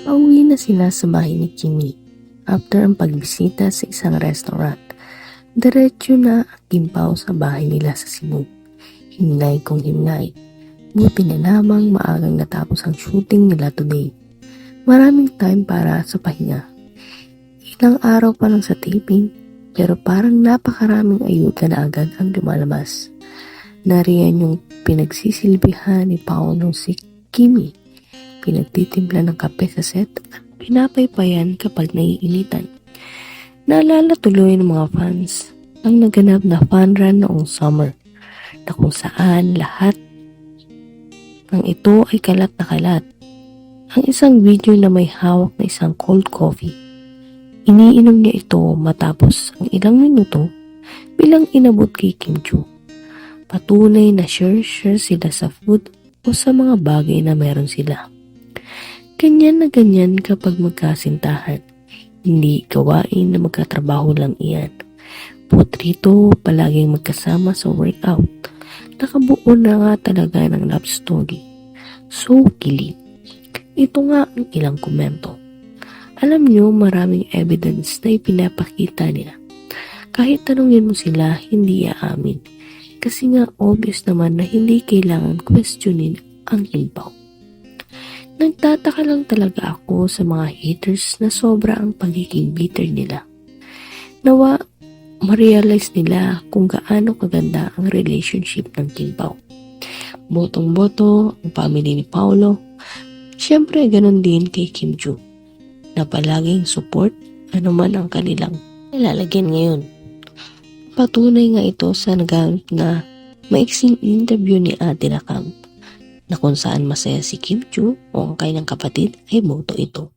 Pauwi na sila sa bahay ni Kimi after ang pagbisita sa isang restaurant. Diretso na ang kimpaw sa bahay nila sa Cebu. Himlay kong himlay. Buti na lamang maagang natapos ang shooting nila today. Maraming time para sa pahinga. Ilang araw pa lang sa taping, pero parang napakaraming ayuda na agad ang lumalabas. Nariyan yung pinagsisilbihan ni Paolo si Kimi. Pinagtitimpla ng kape sa set at pinapaypayan kapag naiinitan. Naalala tuloy ng mga fans ang naganap na fun run noong summer na kung saan lahat ng ito ay kalat na kalat. Ang isang video na may hawak na isang cold coffee. Iniinom niya ito matapos ang ilang minuto bilang inabot kay Kim Chu. Patunay na sure-sure sila sa food o sa mga bagay na meron sila. Ganyan na ganyan kapag magkasintahan. Hindi gawain na magkatrabaho lang iyan. Putrito palaging magkasama sa workout. Nakabuo na nga talaga ng love story. So kilig. Ito nga ang ilang komento. Alam nyo, maraming evidence na ipinapakita nila. Kahit tanungin mo sila, hindi aamin. Kasi nga obvious naman na hindi kailangan questionin ang himpaw. Nagtataka lang talaga ako sa mga haters na sobra ang pagiging bitter nila. Nawa, ma-realize nila kung gaano kaganda ang relationship ng King Pao. Botong-boto ang family ni Paolo. Siyempre, ganun din kay Kim Joo na palaging support anuman ang kanilang nilalagyan ngayon. Patunay nga ito sa naganap na maiksing interview ni Ate Nakam na kung saan masaya si Kim Chu o ang kanyang kapatid ay boto ito.